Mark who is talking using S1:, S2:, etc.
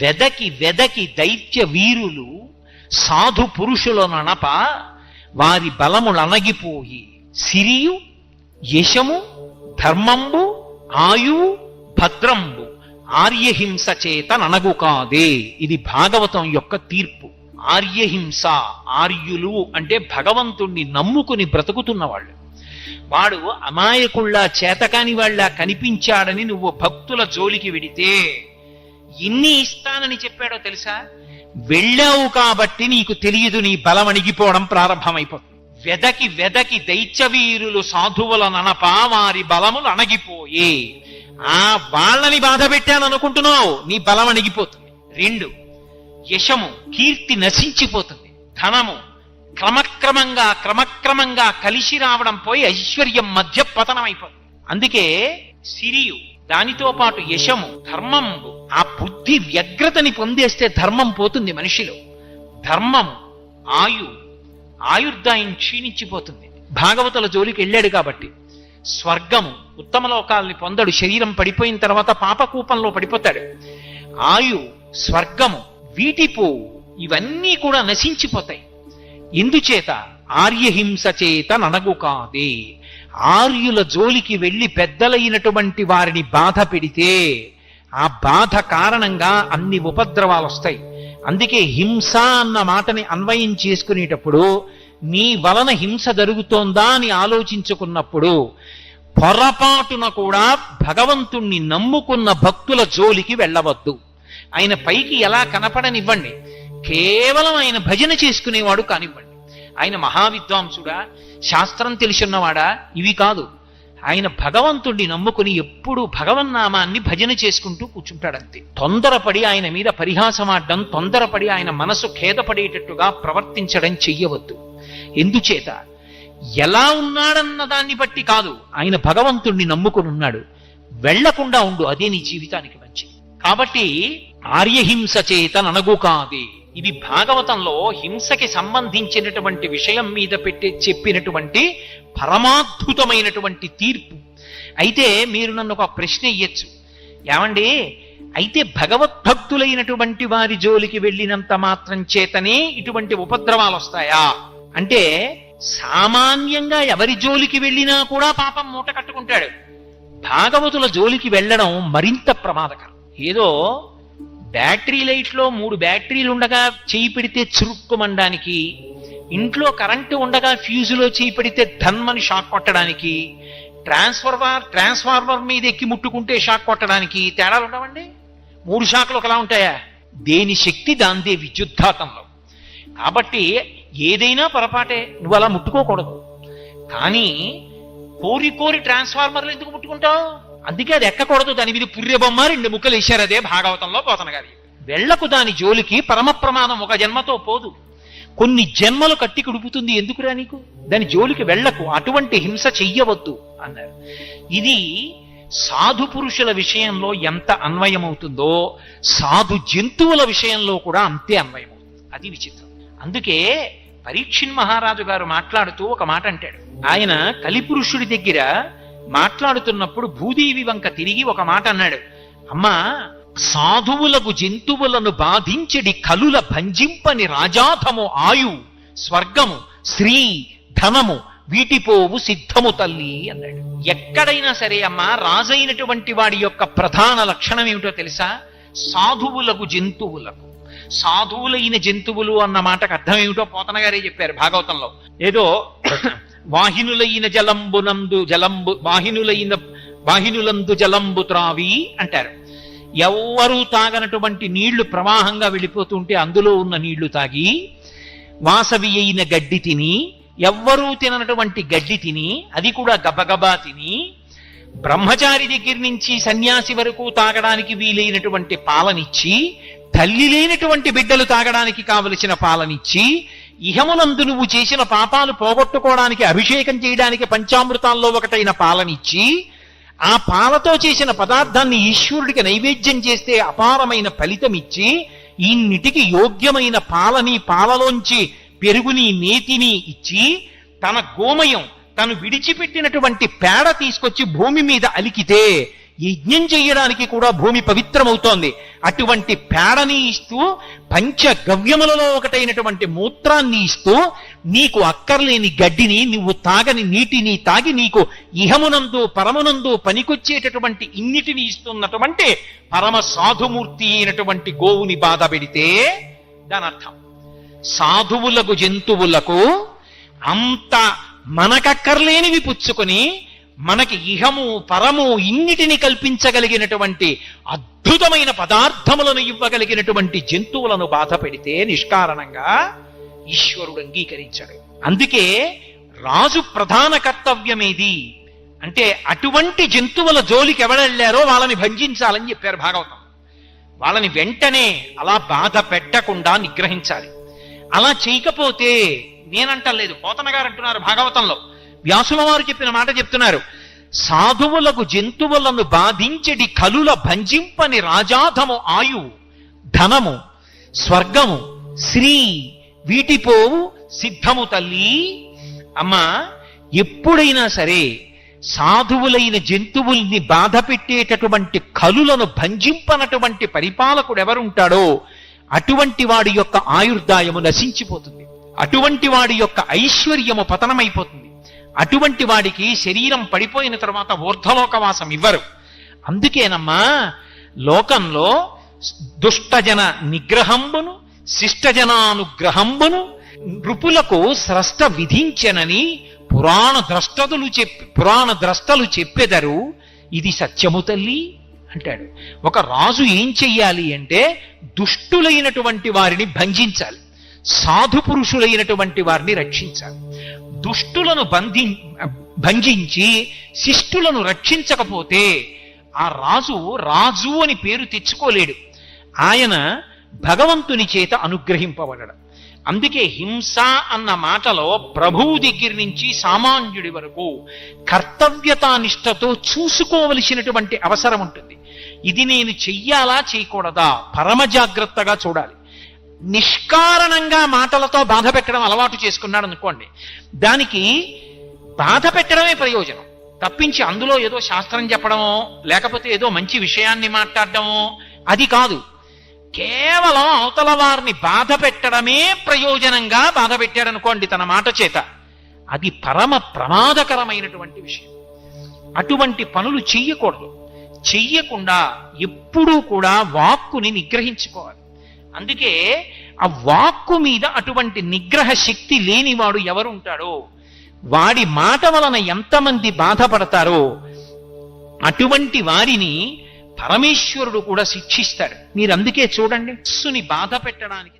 S1: వెదకి వెదకి దైత్య వీరులు సాధు పురుషుల ననప వారి బలములనగిపోయి సిరియు యశము ధర్మంబు ఆయు భద్రంబు. ఆర్యహింస చేత ననగు కాదే. ఇది భాగవతం యొక్క తీర్పు. ఆర్యహింస ఆర్యులు అంటే భగవంతుణ్ణి నమ్ముకుని బ్రతుకుతున్న వాళ్ళు. వాడు అమాయకుళ్ళ చేతకాని వాళ్ళ కనిపించాడని నువ్వు భక్తుల జోలికి విడితే ఎన్ని ఇస్తానని చెప్పాడో తెలుసా? వెళ్ళావు కాబట్టి నీకు తెలియదు నీ బలం అణిగిపోవడం ప్రారంభమైపోతుంది వెదకి వెదకి దైత్యవీరులు సాధువుల ననపా వారి బలములు అణగిపోయే. ఆ వాళ్ళని బాధ పెట్టాను అనుకుంటున్నావు నీ బలం అణిగిపోతుంది. రెండు యశము కీర్తి నశించిపోతుంది. ధనము క్రమక్రమంగా క్రమక్రమంగా కలిసి రావడం పోయి ఐశ్వర్యం మధ్య పతనం అయిపోతుంది అందుకే సిరియు దానితో పాటు యశము ధర్మంబు. ఆ బుద్ధి వ్యగ్రతని పొందేస్తే ధర్మం పోతుంది మనిషిలో. ధర్మము ఆయు ఆయుర్దాయం క్షీణించిపోతుంది. భాగవతుల జోలికి వెళ్ళాడు కాబట్టి. స్వర్గము ఉత్తమ లోకాల్ని పొందడు. శరీరం పడిపోయిన తర్వాత పాపకూపంలో పడిపోతాడు. ఆయు స్వర్గము వీటిపో ఇవన్నీ కూడా నశించిపోతాయి. ఎందుచేత ఆర్యహింస చేత ననగు కాదే. ఆర్యుల జోలికి వెళ్ళి పెద్దలైనటువంటి వారిని బాధ పెడితే ఆ బాధ కారణంగా అన్ని ఉపద్రవాలు వస్తాయి అందుకే హింస అన్న మాటని అన్వయం చేసుకునేటప్పుడు నీ వలన హింస జరుగుతోందా అని ఆలోచించుకున్నప్పుడు పొరపాటున కూడా భగవంతుణ్ణి నమ్ముకున్న భక్తుల జోలికి వెళ్ళవద్దు. ఆయన పైకి ఎలా కనపడనివ్వండి కేవలం ఆయన భజన చేసుకునేవాడు కానివ్వండి. ఆయన మహావిద్వాంసుడా శాస్త్రం తెలిసిన్నవాడా ఇవి కాదు. ఆయన భగవంతుణ్ణి నమ్ముకుని ఎప్పుడు భగవన్నామాన్ని భజన చేసుకుంటూ కూర్చుంటాడంతే. తొందరపడి ఆయన మీద పరిహాసమాడడం తొందరపడి ఆయన మనసు ఖేదపడేటట్టుగా ప్రవర్తించడం చెయ్యవద్దు. ఎందుచేత? ఎలా ఉన్నాడన్న దాన్ని బట్టి కాదు. ఆయన భగవంతుణ్ణి నమ్ముకుని ఉన్నాడు వెళ్ళకుండా ఉండు అదే నీ జీవితానికి మంచిది. కాబట్టి ఆర్యహింస చేత ననగు కాదే ఇది భాగవతంలో హింసకి సంబంధించినటువంటి విషయం మీద పెట్టి చెప్పినటువంటి పరమాద్భుతమైనటువంటి తీర్పు. అయితే మీరు నన్ను ఒక ప్రశ్న ఇయ్యచ్చు. ఏమండి? అయితే భగవద్భక్తులైనటువంటి వారి జోలికి వెళ్ళినంత మాత్రం చేతనే ఇటువంటి ఉపద్రవాలు వస్తాయా అంటే సామాన్యంగా ఎవరి జోలికి వెళ్ళినా కూడా పాపం మూట కట్టుకుంటాడు. భాగవతుల జోలికి వెళ్ళడం మరింత ప్రమాదకరం. ఏదో బ్యాటరీ లైట్లో మూడు బ్యాటరీలు ఉండగా చేయి పెడితే చురుక్కుమనడానికి ఇంట్లో కరెంటు ఉండగా ఫ్యూజులో చేయి పెడితే ధన్మని షాక్ కొట్టడానికి ట్రాన్స్ఫార్మర్ ట్రాన్స్ఫార్మర్ మీద ఎక్కి ముట్టుకుంటే షాక్ కొట్టడానికి తేడాలు ఉండవండి? మూడు షాకులు ఒకలా ఉంటాయా? దేని శక్తి దాందే విద్యుద్ఘాతంలో కాబట్టి ఏదైనా పొరపాటే నువ్వు అలా ముట్టుకోకూడదు. కానీ కోరి కోరి ట్రాన్స్ఫార్మర్లు ఎందుకు ముట్టుకుంటావు? అందుకే అది ఎక్కకూడదు. దాని మీద పుర్రె బొమ్మ రెండు ముక్కలు ఇచ్చారు అదే భాగవతంలో పోతన గారి. వెళ్ళకు దాని జోలికి పరమ ప్రమాదం ఒక జన్మతో పోదు. కొన్ని జన్మలు కట్టి కుడుపుతుంది ఎందుకురా నీకు? దాని జోలికి వెళ్ళకు అటువంటి హింస చెయ్యవద్దు అన్నారు. ఇది సాధు పురుషుల విషయంలో ఎంత అన్వయమవుతుందో సాధు జంతువుల విషయంలో కూడా అంతే అన్వయమవుతుంది. అది విచిత్రం. అందుకే పరీక్షిన్ మహారాజు గారు మాట్లాడుతూ ఒక మాట అంటాడు. ఆయన కలిపురుషుడి దగ్గర మాట్లాడుతున్నప్పుడు భూదేవి వంక తిరిగి ఒక మాట అన్నాడు. అమ్మా సాధువులకు జంతువులను బాధించడి కలుల భంజింపని రాజాధము ఆయు స్వర్గము శ్రీ ధనము వీటిపోవు సిద్ధము తల్లి అన్నాడు. ఎక్కడైనా సరే అమ్మా రాజైనటువంటి వాడి యొక్క ప్రధాన లక్షణం ఏమిటో తెలుసా? సాధువులకు జంతువులకు. సాధువులైన జంతువులు అన్న మాటకు అర్థం ఏమిటో పోతన గారే చెప్పారు భాగవతంలో. ఏదో వాహినులైన జలంబునందు జలంబు వాహినులైన వాహినులందు జలంబు త్రావి అంటారు. ఎవ్వరూ తాగనటువంటి నీళ్ళు ప్రవాహంగా వెళ్ళిపోతుంటే అందులో ఉన్న నీళ్ళు తాగి వాసవి అయిన గడ్డి తిని ఎవ్వరూ తిననటువంటి గడ్డి తిని అది కూడా గబగబా తిని బ్రహ్మచారి దగ్గర నుంచి సన్యాసి వరకు తాగడానికి వీలైనటువంటి పాలనిచ్చి తల్లి లేనటువంటి బిడ్డలు తాగడానికి కావలసిన పాలనిచ్చి ఇహమునందు నువ్వు చేసిన పాపాలు పోగొట్టుకోవడానికి అభిషేకం చేయడానికి పంచామృతాల్లో ఒకటైన పాలనిచ్చి ఆ పాలతో చేసిన పదార్థాన్ని ఈశ్వరుడికి నైవేద్యం చేస్తే అపారమైన ఫలితమిచ్చి ఇన్నిటికి యోగ్యమైన పాలని పాలలోంచి పెరుగుని నేతిని ఇచ్చి తన గోమయం తను విడిచిపెట్టినటువంటి పేడ తీసుకొచ్చి భూమి మీద అలికితే యజ్ఞం చెయ్యడానికి కూడా భూమి పవిత్రమవుతోంది. అటువంటి పేడని ఇస్తూ పంచ గవ్యములలో ఒకటైనటువంటి మూత్రాన్ని ఇస్తూ నీకు అక్కర్లేని గడ్డిని నువ్వు తాగని నీటిని తాగి నీకు ఇహమునందు పరమునందు పనికొచ్చేటటువంటి ఇన్నిటిని ఇస్తున్నటువంటి పరమ సాధుమూర్తి అయినటువంటి గోవుని బాధ పెడితే దాని అర్థం సాధువులకు జంతువులకు అంత మనకక్కర్లేనివి పుచ్చుకొని మనకి ఇహము పరము ఇన్నిటిని కల్పించగలిగినటువంటి అద్భుతమైన పదార్థములను ఇవ్వగలిగినటువంటి జంతువులను బాధ పెడితే నిష్కారణంగా ఈశ్వరుడు అంగీకరించాడు. అందుకే రాజు ప్రధాన కర్తవ్యమేది? అంటే అటువంటి జంతువుల జోలికి ఎవడెళ్ళారో వాళ్ళని భంజించాలని చెప్పారు భాగవతం. వాళ్ళని వెంటనే అలా బాధ పెట్టకుండా నిగ్రహించాలి. అలా చేయకపోతే నేనంటలేదు. పోతన గారు అంటున్నారు భాగవతంలో. వ్యాసుల వారు చెప్పిన మాట చెప్తున్నారు. సాధువులకు జంతువులను బాధించడి కలుల భంజింపని రాజాధము ఆయు ధనము స్వర్గము శ్రీ వీటిపోవు సిద్ధము తల్లి. అమ్మా ఎప్పుడైనా సరే సాధువులైన జంతువుల్ని బాధ పెట్టేటటువంటి కలులను భంజింపనటువంటి పరిపాలకుడు ఎవరుంటాడో అటువంటి వాడి యొక్క ఆయుర్దాయము నశించిపోతుంది. అటువంటి వాడి యొక్క ఐశ్వర్యము పతనమైపోతుంది. అటువంటి వాడికి శరీరం పడిపోయిన తర్వాత ఊర్ధలోకవాసం ఇవ్వరు. అందుకేనమ్మా లోకంలో దుష్టజన నిగ్రహంబును శిష్టజనానుగ్రహంబును నృపులకు స్రష్ట విధించనని పురాణ ద్రష్టదులు చెప్పి పురాణ ద్రష్టలు చెప్పెదరు. ఇది సత్యము తల్లి అంటాడు. ఒక రాజు ఏం చెయ్యాలి అంటే దుష్టులైనటువంటి వారిని భంజించాలి. సాధు పురుషులైనటువంటి వారిని రక్షించాలి. దుష్టులను బంధి భంజించి శిష్టులను రక్షించకపోతే ఆ రాజు రాజు అని పేరు తెచ్చుకోలేడు. ఆయన భగవంతుని చేత అనుగ్రహింపబడడం. అందుకే హింస అన్న మాటలో ప్రభువు దగ్గర నుంచి సామాన్యుడి వరకు కర్తవ్యతానిష్టతో చూసుకోవలసినటువంటి అవసరం ఉంటుంది. ఇది నేను చెయ్యాలా చేయకూడదా? పరమ జాగ్రత్తగా చూడాలి. నిష్కారణంగా మాటలతో బాధ పెట్టడం అలవాటు చేసుకున్నాడు అనుకోండి. దానికి బాధ పెట్టడమే ప్రయోజనం. తప్పించి అందులో ఏదో శాస్త్రం చెప్పడమో లేకపోతే ఏదో మంచి విషయాన్ని మాట్లాడడమో అది కాదు. కేవలం అవతల వారిని బాధ పెట్టడమే ప్రయోజనంగా బాధ పెట్టాడనుకోండి తన మాట చేత. అది పరమ ప్రమాదకరమైనటువంటి విషయం. అటువంటి పనులు చెయ్యకూడదు. చెయ్యకుండా ఎప్పుడూ కూడా వాక్కుని నిగ్రహించుకోవాలి. అందుకే ఆ వాక్కు మీద అటువంటి నిగ్రహ శక్తి లేనివాడు ఎవరుంటాడో వాడి మాట వలన ఎంతమంది బాధపడతారో అటువంటి వారిని పరమేశ్వరుడు కూడా శిక్షిస్తాడు. మీరు అందుకే చూడండి బాధ పెట్టడానికి